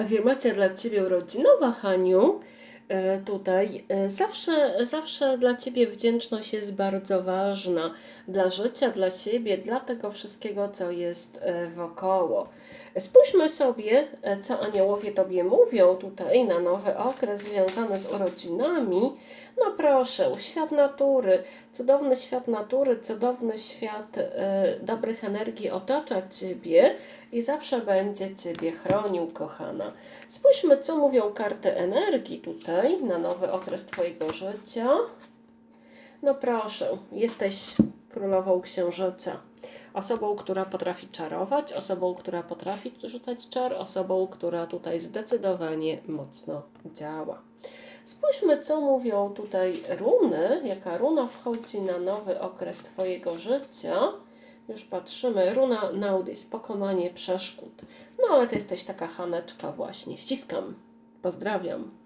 Afirmacja dla Ciebie urodzinowa, Haniu. E, Tutaj e, zawsze, zawsze dla Ciebie wdzięczność jest bardzo ważna dla życia, dla siebie, dla tego wszystkiego, co jest e, wokoło. Spójrzmy sobie, co aniołowie Tobie mówią tutaj na nowy okres związany z urodzinami. No proszę, świat natury, cudowny świat natury, cudowny świat dobrych energii otacza Ciebie i zawsze będzie Ciebie chronił, kochana. Spójrzmy, co mówią karty energii tutaj na nowy okres Twojego życia. No proszę, jesteś królową księżyca. Osobą, która potrafi czarować, osobą, która potrafi rzucać czar, osobą, która tutaj zdecydowanie mocno działa. Spójrzmy, co mówią tutaj runy, jaka runa wchodzi na nowy okres Twojego życia. Już patrzymy, runa Naudis, pokonanie przeszkód. No ale Ty jesteś taka Haneczka właśnie. Ściskam. Pozdrawiam.